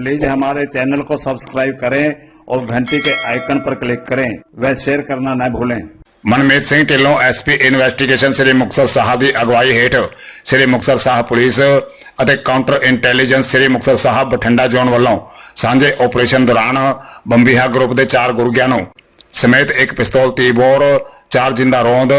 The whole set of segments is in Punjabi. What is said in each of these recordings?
प्लीज हमारे चैनल को सब्सक्राइब करें और घंटी के आइकन पर क्लिक करें व शेयर करना न भूलें ਮਨਮੀਤ ਸਿੰਘ ਢਿੱਲੋਂ ਐਸਪੀ ਇਨਵੈਸਟੀਗੇਸ਼ਨ ਸ੍ਰੀ ਮੁਕਤਸਰ ਸਾਹਿਬ ਦੀ ਅਗਵਾਈ ਹੇਠ ਸ੍ਰੀ ਮੁਕਤਸਰ ਸਾਹਿਬ ਪੁਲਿਸ ਅਤੇ counter intelligence Sri Muktsar Sahib Bathinda zone ਵੱਲੋਂ ਸਾਂਝੇ ਆਪਰੇਸ਼ਨ ਦੌਰਾਨ ਬੰਬੀਹਾ ਗਰੁੱਪ ਦੇ ਚਾਰ ਗੁਰਗਿਆਂ ਨੂੰ ਸਮੇਤ ਇੱਕ ਪਿਸਤੌਲ ਤੀਬੋਰ ਚਾਰ ਜਿੰਦਾ ਰੋਂਦ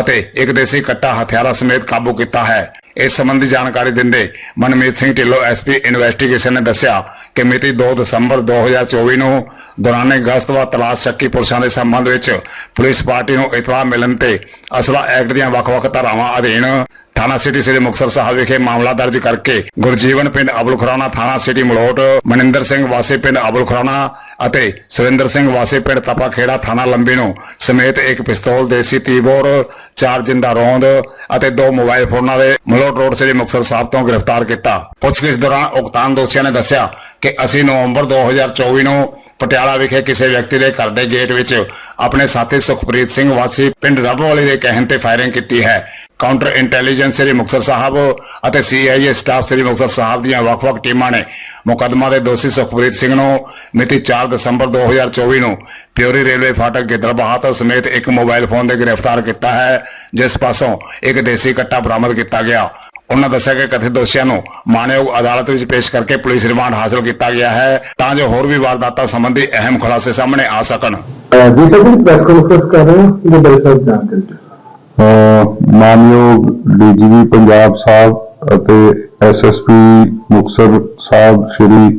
ਅਤੇ ਇੱਕ ਦੇਸੀ ਕੱਟਾ ਹਥਿਆਰਾਂ ਸਮੇਤ ਕਾਬੂ ਕੀਤਾ ਹੈ ਇਸ ਸੰਬੰਧੀ ਜਾਣਕਾਰੀ ਦਿੰਦੇ ਮਨਮੀਤ ਸਿੰਘ ਢਿੱਲੋਂ ਐਸਪੀ ਇਨਵੈਸਟੀਗੇਸ਼ਨ ਨੇ ਦੱਸਿਆ ਕਿ ਮਿਤੀ 2 ਦਸੰਬਰ 2024 ਨੂੰ ਦੌਰਾਨੇ ਗਸ਼ਤ ਵਾ ਤਲਾਸ਼ ਚੱਕੀ ਪੁਲਿਸਾਂ ਦੇ ਸੰਬੰਧ ਵਿੱਚ ਪੁਲਿਸ ਪਾਰਟੀ ਨੂੰ ਇਤਲਾਹ ਮਿਲਣ ਤੇ ਅਸਲਾ ਐਕਟ ਦੀਆਂ ਵੱਖ-ਵੱਖ ਧਾਰਾਵਾਂ ਅਧੀਨ ਥਾਣਾ ਸਿਟੀ ਸ੍ਰੀ ਮੁਕਤਸਰ ਸਾਹਿਬ ਵਿਖੇ ਮਾਮਲਾ ਦਰਜ ਕਰਕੇ ਗੁਰਜੀਵਨ ਪਿੰਡ ਅਬੁਲ ਖੁਰਾਣਾ ਥਾਣਾ ਸਿਟੀ ਮਲੋਟ, ਮਨਿੰਦਰ ਸਿੰਘ ਵਾਸੀ ਪਿੰਡ ਅਬੁਲ ਖੁਰਾਣਾ ਅਤੇ ਸੁਰਿੰਦਰ ਸਿੰਘ ਵਾਸੀ ਪਿੰਡ ਤਪਾ ਖੇੜਾ ਥਾਣਾ ਲੰਬੀ ਨੂੰ ਸਮੇਤ ਇੱਕ ਪਿਸਤੌਲ, ਦੇਸੀ ਤੀਬੋਰ ਚਾਰ ਜਿੰਦਾ ਰੌਂਦ ਅਤੇ ਦੋ ਮੋਬਾਈਲ ਫੋਨਾਂ ਦੇ ਮਲੋਟ ਰੋਡ ਸ੍ਰੀ ਮੁਕਤਸਰ ਸਾਹਿਬ ਤੋਂ ਗ੍ਰਿਫਤਾਰ ਕੀਤਾ। ਪੁੱਛਗਿੱਛ ਦੌਰਾਨ ਉਕਤਾਨ ਦੋਸ਼ੀਆਂ ਨੇ ਦੱਸਿਆ ਕਿ ਅਸੀਂ ਨਵੰਬਰ 2024 ਨੂੰ ਪਟਿਆਲਾ ਵਿਖੇ ਕਿਸੇ ਵਿਅਕਤੀ ਦੇ ਘਰ ਦੇ ਗੇਟ ਵਿੱਚ ਆਪਣੇ ਸਾਥੀ ਸੁਖਪ੍ਰੀਤ ਸਿੰਘ ਵਾਸੀ ਪਿੰਡ ਰੱਬਵਾਲੀ ਦੇ ਕਹਿਣ ਤੇ ਫਾਇਰਿੰਗ ਕੀਤੀ ਹੈ। ਕਾਊਂਟਰ ਇੰਟੈਲੀਜੈਂਸ ਸ੍ਰੀ ਮੁਕਤਸਰ ਸਾਹਿਬ ਅਤੇ ਸੀਆਈਏ ਸਟਾਫ ਸ੍ਰੀ ਮੁਕਤਸਰ ਸਾਹਿਬ ਦੀਆਂ ਵੱਖ-ਵੱਖ ਟੀਮਾਂ ਨੇ ਮੁਕੱਦਮਾ ਦੇ ਦੋਸ਼ੀ ਸੁਖਪ੍ਰੀਤ ਸਿੰਘ ਨੂੰ ਮਿਤੀ 4 ਦਸੰਬਰ 2024 ਨੂੰ ਪਿਓਰੀ ਰੇਲਵੇ ਫਾਟਕ ਗਿੱਦੜਬਾਹਾ ਤੋਂ ਸਮੇਤ ਇੱਕ ਮੋਬਾਈਲ ਫੋਨ ਦੇ ਗ੍ਰਿਫਤਾਰ ਕੀਤਾ ਹੈ, ਜਿਸ ਪਾਸੋਂ ਇੱਕ ਦੇਸੀ ਕੱਟਾ ਬਰਾਮਦ ਕੀਤਾ ਗਿਆ। ਉਹਨਾਂ ਦੱਸਿਆ ਕਿ ਕਥਿਤ ਦੋਸ਼ੀਆਂ ਨੂੰ ਮਾਣਯੋਗ ਅਦਾਲਤ ਵਿੱਚ ਪੇਸ਼ ਕਰਕੇ ਪੁਲਿਸ ਰਿਮਾਂਡ ਹਾਸਲ ਕੀਤਾ ਗਿਆ ਹੈ ਤਾਂ ਜੋ ਹੋਰ ਵੀ ਵਾਰਦਾਤਾਂ ਸੰਬੰਧੀ ਅਹਿਮ ਖੁਲਾਸੇ ਸਾਹਮਣੇ ਆ ਸਕਣ। ਜੀ ਸਰ ਜੀ ਪ੍ਰੈਸ ਕਾਨਫਰੰਸ ਕਰ ਰਹੇ ਹਾਂ ਇਹਦੇ ਬਾਰੇ ਸਰ ਜਾਣਕਾਰੀ ਦਿਓ ਮਾਨਯੋਗ ਡੀਜੀਪੀ ਪੰਜਾਬ ਸਾਹਿਬ ਅਤੇ ਐਸਐਸਪੀ ਮੁਕਤਸਰ ਸਾਹਿਬ ਸ਼੍ਰੀ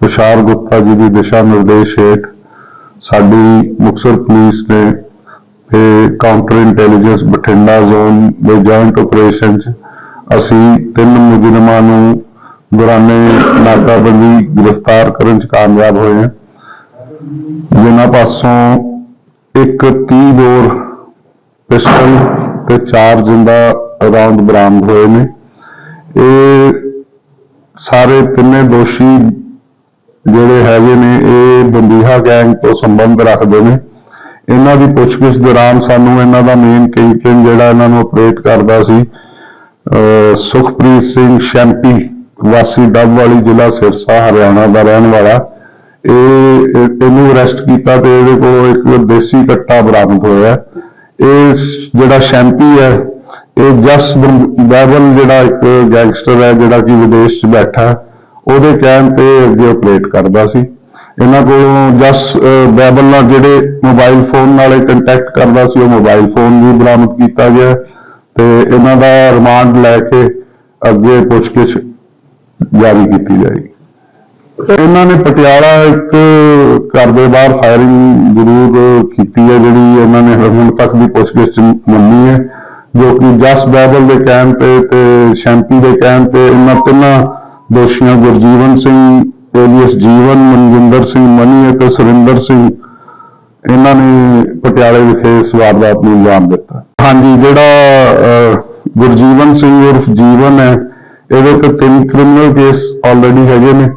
ਤੁਸ਼ਾਰ ਗੁਪਤਾ ਜੀ ਦੀ ਦਿਸ਼ਾ ਨਿਰਦੇਸ਼ ਹੇਠ ਸਾਡੀ ਮੁਕਤਸਰ ਪੁਲਿਸ ਨੇ ਤੇ ਕਾਊਂਟਰ ਇੰਟੈਲੀਜੈਂਸ ਬਠਿੰਡਾ ਜ਼ੋਨ ਦੇ ਜੁਆਇੰਟ ਆਪਰੇਸ਼ਨ 'ਚ ਅਸੀਂ ਤਿੰਨ ਮੁਜਰਮਾਂ ਨੂੰ ਦੌਰਾਨੇ ਨਾਕਾਬੰਦੀ ਗ੍ਰਿਫਤਾਰ ਕਰਨ 'ਚ ਕਾਮਯਾਬ ਹੋਏ ਹਾਂ। ਜਿਨ੍ਹਾਂ ਪਾਸੋਂ ਇੱਕ 30 ਬੋਰ ਪਿਸਟਲ ਤੇ ਚਾਰ ਜਿੰਦਾ ਰਾਉਂਡ ਬਰਾਮਦ ਹੋਏ ਨੇ। ਇਹ ਸਾਰੇ ਤਿੰਨੇ ਦੋਸ਼ੀ ਜਿਹੜੇ ਹੈਗੇ ਨੇ, ਇਹ ਬੰਦੀਹਾ ਗੈਂਗ ਤੋਂ ਸੰਬੰਧ ਰੱਖਦੇ ਨੇ। ਇਹਨਾਂ ਦੀ ਪੁੱਛਗਿੱਛ ਦੌਰਾਨ ਸਾਨੂੰ ਇਹਨਾਂ ਦਾ ਮੇਨ ਕਿੰਗਪਿਨ ਜਿਹੜਾ ਇਹਨਾਂ ਨੂੰ ਆਪਰੇਟ ਕਰਦਾ ਸੀ ਸੁਖਪ੍ਰੀਤ ਸਿੰਘ ਸ਼ੈਂਪੀ ਵਾਸੀ ਡੱਬ ਵਾਲੀ ਜ਼ਿਲ੍ਹਾ ਸਿਰਸਾ ਹਰਿਆਣਾ ਦਾ ਰਹਿਣ ਵਾਲਾ। ਇਹ ਇਹਨੂੰ ਅਰੈਸਟ ਕੀਤਾ ਤੇ ਇਹਦੇ ਕੋਲੋਂ ਇੱਕ ਦੇਸੀ ਕੱਟਾ ਬਰਾਮਦ ਹੋਇਆ। ਇਹ ਜਿਹੜਾ ਸ਼ੈਂਪੀ ਹੈ ਇਹ ਜਸ ਬੈਬਲ ਜਿਹੜਾ ਇੱਕ ਗੈਂਗਸਟਰ ਹੈ ਜਿਹੜਾ ਕਿ ਵਿਦੇਸ਼ 'ਚ ਬੈਠਾ ਉਹਦੇ ਕਹਿਣ ਤੇ ਅੱਗੇ ਆਪਰੇਟ ਕਰਦਾ ਸੀ। ਇਹਨਾਂ ਕੋਲੋਂ ਜਸ ਅਹ, ਬੈਬਲ ਨਾਲ ਜਿਹੜੇ ਮੋਬਾਈਲ ਫੋਨ ਨਾਲੇ ਕੰਟੈਕਟ ਕਰਦਾ ਸੀ ਉਹ ਮੋਬਾਈਲ ਫੋਨ ਵੀ ਬਰਾਮਦ ਕੀਤਾ ਗਿਆ। ਤੇ ਇਹਨਾਂ ਦਾ ਰਿਮਾਂਡ ਲੈ ਕੇ ਅੱਗੇ ਪੁੱਛਗਿੱਛ ਜਾਰੀ ਕੀਤੀ ਜਾਏਗੀ। ਇਹਨਾਂ ਨੇ ਪਟਿਆਲਾ ਇੱਕ ਘਰ ਦੇ ਬਾਹਰ ਫਾਇਰਿੰਗ ਜ਼ਰੂਰ ਕੀਤੀ ਹੈ, ਜਿਹੜੀ ਇਹਨਾਂ ਨੇ ਹੁਣ ਤੱਕ ਦੀ ਪੁੱਛਗਿੱਛ ਮੰਨੀ ਹੈ, ਜੋ ਕਿ ਜਸ ਬੈਬਲ ਦੇ ਕਹਿਣ ਤੇ ਤੇ ਸ਼ੈਂਪੀ ਦੇ ਕਹਿਣ ਤੇ ਇਹਨਾਂ ਤਿੰਨਾਂ ਦੋਸ਼ੀਆਂ ਗੁਰਜੀਵਨ ਸਿੰਘ, ਏਲੀਅਸ ਜੀਵਨ, ਮਨਜਿੰਦਰ ਸਿੰਘ ਮਨੀ ਅਤੇ ਸੁਰਿੰਦਰ ਸਿੰਘ, ਇਹਨਾਂ ਨੇ ਪਟਿਆਲੇ ਵਿਖੇ ਇਸ ਵਾਰਦਾਤ ਨੂੰ ਅੰਜਾਮ ਦਿੱਤਾ। ਹਾਂਜੀ, ਜਿਹੜਾ ਗੁਰਜੀਵਨ ਸਿੰਘ ਉਰਫ ਜੀਵਨ ਹੈ, ਇਹਦੇ ਤੇ ਤਿੰਨ ਕ੍ਰਿਮੀਨਲ ਕੇਸ ਆਲਰੇਡੀ ਹੈਗੇ ਨੇ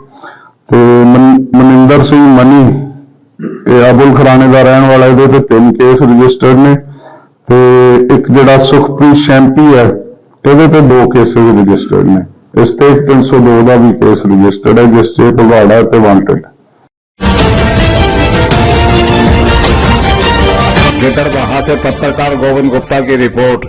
ਤੇ ਮਨ- ਮਨਿੰਦਰ ਸਿੰਘ ਮਨੀ, ਇਹ ਅਬੁਲ ਖਰਾਣੇ ਦਾ ਰਹਿਣ ਵਾਲਾ, ਇਹਦੇ ਤੇ ਤਿੰਨ ਕੇਸ ਰਜਿਸਟਰਡ ਨੇ ਤੇ ਇੱਕ ਜਿਹੜਾ ਸੁਖਪ੍ਰੀਤ ਸ਼ੈਂਪੀ ਹੈ, ਇਹਦੇ ਤੇ ਦੋ ਕੇਸਿਸ ਰਜਿਸਟਰਡ ਨੇ। ਇਸ ਤੇ ਇੱਕ 302 ਦਾ ਵੀ ਕੇਸ ਰਜਿਸਟਰਡ ਹੈ, ਜਿਸ 'ਚ ਭਗਵਾੜਾ ਤੇ ਵਾਂਟਡ। गिद्दड़बाहा से पत्रकार गोविंद गुप्ता की रिपोर्ट